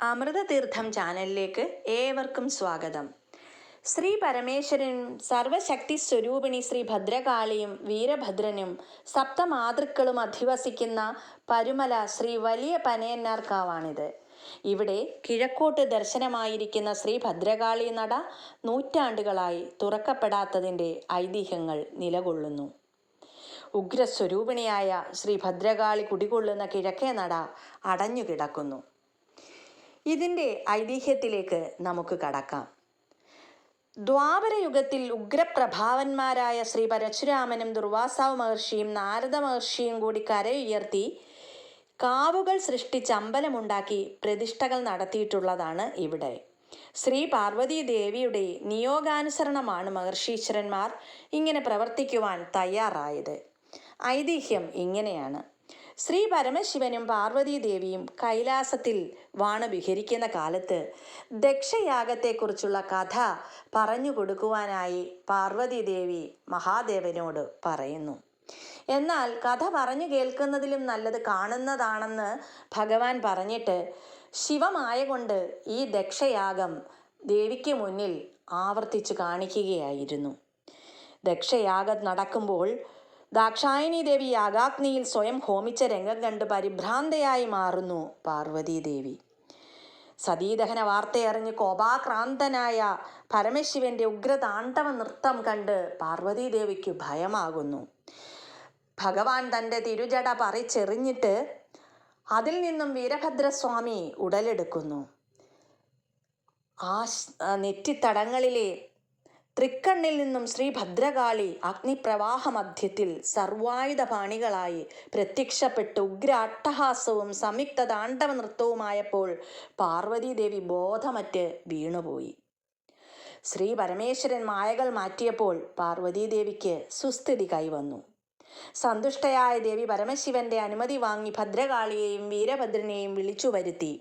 അമൃതതീർത്ഥം ചാനലിലേക്ക് ഏവർക്കും സ്വാഗതം. ശ്രീ പരമേശ്വരനും സർവശക്തി സ്വരൂപിണി ശ്രീ ഭദ്രകാളിയും വീരഭദ്രനും സപ്തമാതൃക്കളും അധിവസിക്കുന്ന പരുമല ശ്രീ വലിയ പനയന്നാർക്കാവാണിത്. ഇവിടെ കിഴക്കോട്ട് ദർശനമായിരിക്കുന്ന ശ്രീ ഭദ്രകാളി നട നൂറ്റാണ്ടുകളായി തുറക്കപ്പെടാത്തതിന്റെ ഐതിഹ്യങ്ങൾ നിലകൊള്ളുന്നു. ഉഗ്രസ്വരൂപിണിയായ ശ്രീ ഭദ്രകാളി കുടികൊള്ളുന്ന കിഴക്കേ നട അടഞ്ഞുകിടക്കുന്നു. ഇതിന്റെ ഐതിഹ്യത്തിലേക്ക് നമുക്ക് കടക്കാം. ദ്വാപരയുഗത്തിൽ ഉഗ്രപ്രഭാവന്മാരായ ശ്രീ പരശുരാമനും ദുർവാസാവ് മഹർഷിയും നാരദ മഹർഷിയും കൂടി കരയുയർത്തി കാവുകൾ സൃഷ്ടിച്ച് അമ്പലമുണ്ടാക്കി പ്രതിഷ്ഠകൾ നടത്തിയിട്ടുള്ളതാണ് ഇവിടെ. ശ്രീ പാർവതീ ദേവിയുടെ നിയോഗാനുസരണമാണ് മഹർഷീശ്വരന്മാർ ഇങ്ങനെ പ്രവർത്തിക്കുവാൻ തയ്യാറായത്. ഐതിഹ്യം ഇങ്ങനെയാണ്. ശ്രീ പരമശിവനും പാർവതീദേവിയും കൈലാസത്തിൽ വാണുവിഹരിക്കുന്ന കാലത്ത് ദക്ഷയാഗത്തെക്കുറിച്ചുള്ള കഥ പറഞ്ഞു കൊടുക്കുവാനായി പാർവതീദേവി മഹാദേവനോട് പറയുന്നു. എന്നാൽ കഥ പറഞ്ഞു കേൾക്കുന്നതിലും നല്ലത് കാണുന്നതാണെന്ന് ഭഗവാൻ പറഞ്ഞിട്ട് ശിവമായ കൊണ്ട് ഈ ദക്ഷയാഗം ദേവിക്ക് മുന്നിൽ ആവർത്തിച്ചു കാണിക്കുകയായിരുന്നു. ദക്ഷയാഗം നടക്കുമ്പോൾ ദാക്ഷായണി ദേവി യാഗാഗ്നിയിൽ സ്വയം ഹോമിച്ച രംഗം കണ്ട് പരിഭ്രാന്തയായി മാറുന്നു പാർവതീദേവി. സതീദഹന വാർത്തയറിഞ്ഞ് കോപാക്രാന്തനായ പരമശിവന്റെ ഉഗ്രതാണ്ഡവ നൃത്തം കണ്ട് പാർവതീദേവിക്ക് ഭയമാകുന്നു. ഭഗവാൻ തന്റെ തിരുജട പറിച്ചെറിഞ്ഞിട്ട് അതിൽ നിന്നും വീരഭദ്രസ്വാമി ഉടലെടുക്കുന്നു. ആ നെറ്റിത്തടങ്ങളിലെ തൃക്കണ്ണിൽ നിന്നും ശ്രീ ഭദ്രകാളി അഗ്നിപ്രവാഹമധ്യത്തിൽ സർവായുധ പാണികളായി പ്രത്യക്ഷപ്പെട്ട് ഉഗ്ര അട്ടഹാസവും സംയുക്ത താണ്ഡവ നൃത്തവുമായപ്പോൾ പാർവതീദേവി ബോധമറ്റ് വീണുപോയി. ശ്രീ പരമേശ്വരൻ മായകൾ മാറ്റിയപ്പോൾ പാർവതീദേവിക്ക് സുസ്ഥിതി കൈവന്നു. സന്തുഷ്ടയായ ദേവി പരമശിവന്റെ അനുമതി വാങ്ങി ഭദ്രകാളിയെയും വീരഭദ്രനെയും വിളിച്ചു വരുത്തി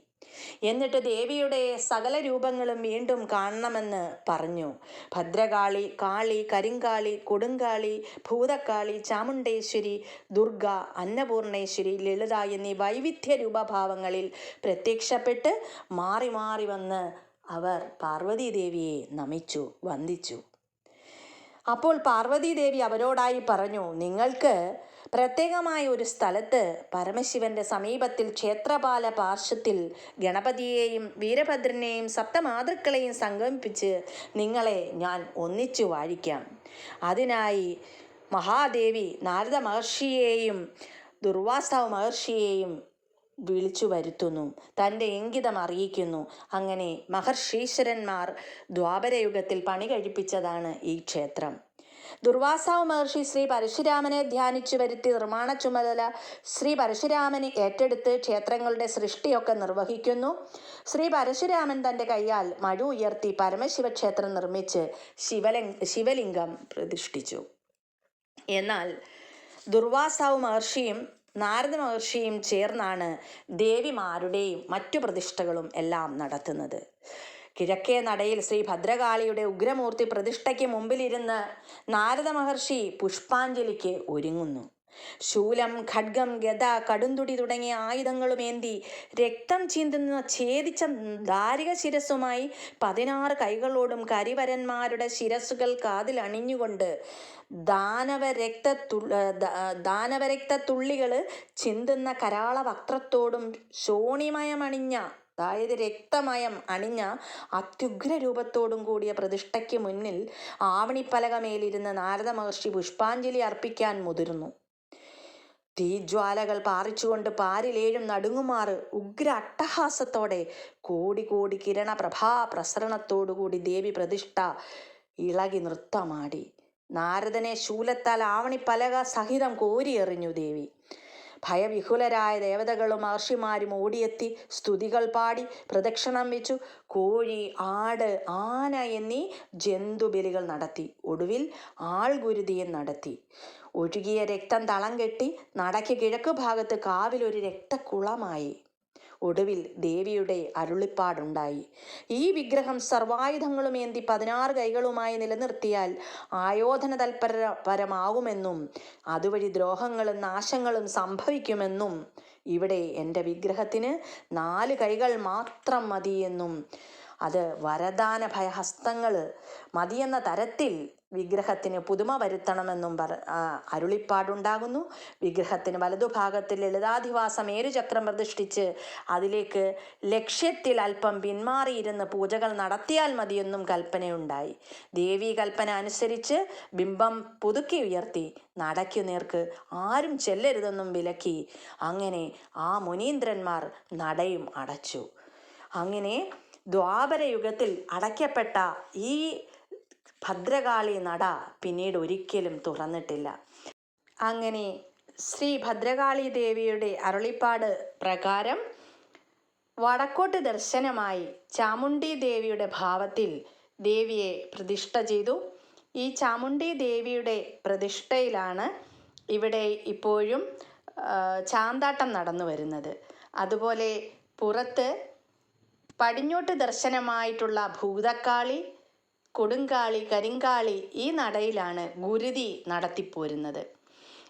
എന്നിട്ട് ദേവിയുടെ സകല രൂപങ്ങളും വീണ്ടും കാണണമെന്ന് പറഞ്ഞു. ഭദ്രകാളി കാളി കരിങ്കാളി കൊടുങ്കാളി ഭൂതക്കാളി ചാമുണ്ടേശ്വരി ദുർഗ അന്നപൂർണേശ്വരി ലളിത എന്നീ വൈവിധ്യ രൂപഭാവങ്ങളിൽ പ്രത്യക്ഷപ്പെട്ട് മാറി മാറി വന്ന് അവർ പാർവതീദേവിയെ നമിച്ചു വന്ദിച്ചു. അപ്പോൾ പാർവതീദേവി അവരോടായി പറഞ്ഞു നിങ്ങൾക്ക് പ്രത്യേകമായ ഒരു സ്ഥലത്ത് പരമശിവന്റെ സമീപത്തിൽ ക്ഷേത്രപാല പാർശ്വത്തിൽ ഗണപതിയെയും വീരഭദ്രനെയും സപ്തമാതൃക്കളെയും സംഗമിപ്പിച്ച് നിങ്ങളെ ഞാൻ ഒന്നിച്ചു വാഴിക്കാം. അതിനായി മഹാദേവി നാരദ മഹർഷിയെയും ദുർവാസാവ് മഹർഷിയെയും വിളിച്ചു വരുത്തുന്നു. തന്റെ ഇംഗിതം അറിയിക്കുന്നു. അങ്ങനെ മഹർഷീശ്വരന്മാർ ദ്വാപരയുഗത്തിൽ പണി കഴിപ്പിച്ചതാണ് ഈ ക്ഷേത്രം. ദുർവാസാവ് മഹർഷി ശ്രീ പരശുരാമനെ ധ്യാനിച്ചു വരുത്തി നിർമ്മാണ ചുമതല ശ്രീ പരശുരാമന് ഏറ്റെടുത്ത് ക്ഷേത്രങ്ങളുടെ സൃഷ്ടിയൊക്കെ നിർവഹിക്കുന്നു. ശ്രീ പരശുരാമൻ തന്റെ കൈയാൽ മഴു ഉയർത്തി പരമശിവക്ഷേത്രം നിർമ്മിച്ച് ശിവലിംഗ ശിവലിംഗം പ്രതിഷ്ഠിച്ചു. എന്നാൽ ദുർവാസാവ് മഹർഷിയും നാരദ മഹർഷിയും ചേർന്നാണ് ദേവിമാരുടെയും മറ്റു പ്രതിഷ്ഠകളും എല്ലാം നടത്തുന്നത്. കിഴക്കേ നടയിൽ ശ്രീ ഭദ്രകാളിയുടെ ഉഗ്രമൂർത്തി പ്രതിഷ്ഠയ്ക്ക് മുമ്പിലിരുന്ന് നാരദ മഹർഷി പുഷ്പാഞ്ജലിക്ക് ഒരുങ്ങുന്നു. ശൂലം ഖഡ്ഗം ഗത കടുന്തുടി തുടങ്ങിയ ആയുധങ്ങളുമേന്തി രക്തം ചീന്തുന്ന ഛേദിച്ച ദാരിക ശിരസുമായി പതിനാറ് കൈകളോടും കരിവരന്മാരുടെ ശിരസുകൾ കാതിൽ അണിഞ്ഞുകൊണ്ട് ദാനവരക്ത തുള്ളികൾ ചിന്തുന്ന കരാള വക്രത്തോടും ശോണിമയമണിഞ്ഞ അതായത് രക്തമയം അണിഞ്ഞ അത്യുഗ്ര രൂപത്തോടും കൂടിയ പ്രതിഷ്ഠയ്ക്ക് മുന്നിൽ ആവണിപ്പലകമേലിരുന്ന നാരദ മഹർഷി പുഷ്പാഞ്ജലി അർപ്പിക്കാൻ മുതിർന്നു. തീജ്വാലകൾ പാറിച്ചുകൊണ്ട് പാരിലേഴും നടുങ്ങുമാറ് ഉഗ്ര അട്ടഹാസത്തോടെ കോടി കോടി കിരണ പ്രഭാ പ്രസരണത്തോടുകൂടി ദേവി പ്രതിഷ്ഠ ഇളകി നൃത്തമാടി. നാരദനെ ശൂലത്താൽ ആവണിപ്പലക സഹിതം കോരിയെറിഞ്ഞു ദേവി. ഭയവിഹുലരായ ദേവതകളും മഹർഷിമാരും ഓടിയെത്തി സ്തുതികൾ പാടി പ്രദക്ഷിണം വെച്ചു. കോഴി ആട് ആന എന്നീ ജന്തുബലികൾ നടത്തി. ഒടുവിൽ ആൾഗുരുതിയും നടത്തി. ഒഴുകിയ രക്തം തളം കെട്ടി നടക്ക് കിഴക്ക് ഭാഗത്ത് കാവിലൊരു രക്തക്കുളമായി. ഒടുവിൽ ദേവിയുടെ അരുളിപ്പാടുണ്ടായി. ഈ വിഗ്രഹം സർവായുധങ്ങളും ഏന്തി പതിനാറ് കൈകളുമായി നിലനിർത്തിയാൽ ആയോധന തൽപര പരമാകുമെന്നും അതുവഴി ദ്രോഹങ്ങളും നാശങ്ങളും സംഭവിക്കുമെന്നും ഇവിടെ എന്റെ വിഗ്രഹത്തിന് നാല് കൈകൾ മാത്രം മതിയെന്നും അത് വരദാന ഭയഹസ്തങ്ങൾ മതിയെന്ന തരത്തിൽ വിഗ്രഹത്തിന് പുതുമ വരുത്തണമെന്നും പറ അരുളിപ്പാടുണ്ടാകുന്നു. വിഗ്രഹത്തിന് വലതുഭാഗത്തിൽ ലളിതാധിവാസ ചക്രം പ്രതിഷ്ഠിച്ച് അതിലേക്ക് ലക്ഷ്യത്തിൽ അല്പം പിന്മാറിയിരുന്ന് പൂജകൾ നടത്തിയാൽ മതിയെന്നും കൽപ്പനയുണ്ടായി. ദേവി കൽപ്പന അനുസരിച്ച് ബിംബം പുതുക്കി ഉയർത്തി നടക്കു നേർക്ക് ആരും ചെല്ലരുതെന്നും വിലക്കി അങ്ങനെ ആ മുനീന്ദ്രന്മാർ നടയും അടച്ചു. അങ്ങനെ ദ്വാപരയുഗത്തിൽ അടയ്ക്കപ്പെട്ട ഈ ഭദ്രകാളി നട പിന്നീട് ഒരിക്കലും തുറന്നിട്ടില്ല. അങ്ങനെ ശ്രീ ഭദ്രകാളി ദേവിയുടെ അരുളിപ്പാട് പ്രകാരം വടക്കോട്ട് ദർശനമായി ചാമുണ്ഡി ദേവിയുടെ ഭാവത്തിൽ ദേവിയെ പ്രതിഷ്ഠ ചെയ്തു. ഈ ചാമുണ്ഡി ദേവിയുടെ പ്രതിഷ്ഠയിലാണ് ഇവിടെ ഇപ്പോഴും ചാന്താട്ടം നടന്നു വരുന്നത്. അതുപോലെ പുറത്ത് പടിഞ്ഞോട്ട് ദർശനമായിട്ടുള്ള ഭൂതക്കാളി കൊടുങ്കാളി കരിങ്കാളി ഈ നടയിലാണ് ഗുരുതി നടത്തിപ്പോരുന്നത്.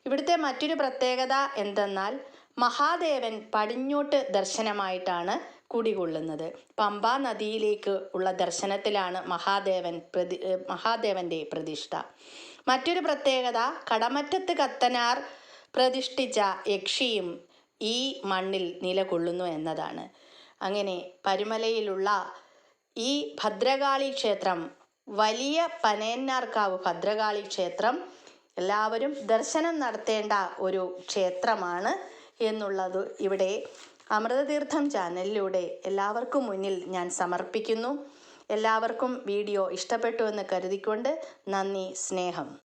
ഇവിടുത്തെ മറ്റൊരു പ്രത്യേകത എന്തെന്നാൽ മഹാദേവൻ പടിഞ്ഞോട്ട് ദർശനമായിട്ടാണ് കുടികൊള്ളുന്നത്. പമ്പാ നദിയിലേക്ക് ഉള്ള ദർശനത്തിലാണ് മഹാദേവൻ പ്രതി മഹാദേവന്റെ പ്രതിഷ്ഠ. മറ്റൊരു പ്രത്യേകത കടമറ്റത്ത് കത്തനാർ പ്രതിഷ്ഠിച്ച യക്ഷിയും ഈ മണ്ണിൽ നിലകൊള്ളുന്നു എന്നതാണ്. അങ്ങനെ പരുമലയിലുള്ള ഈ ഭദ്രകാളി ക്ഷേത്രം വലിയ പനയന്നാർക്കാവ് ഭദ്രകാളി ക്ഷേത്രം. എല്ലാവരും ദർശനം നടത്തേണ്ട ഒരു ക്ഷേത്രമാണ് എന്നുള്ളത് ഇവിടെ അമൃതതീർത്ഥം ചാനലിലൂടെ എല്ലാവർക്കും മുന്നിൽ ഞാൻ സമർപ്പിക്കുന്നു. എല്ലാവർക്കും വീഡിയോ ഇഷ്ടപ്പെട്ടു എന്ന് കരുതിക്കൊണ്ട് നന്ദി സ്നേഹം.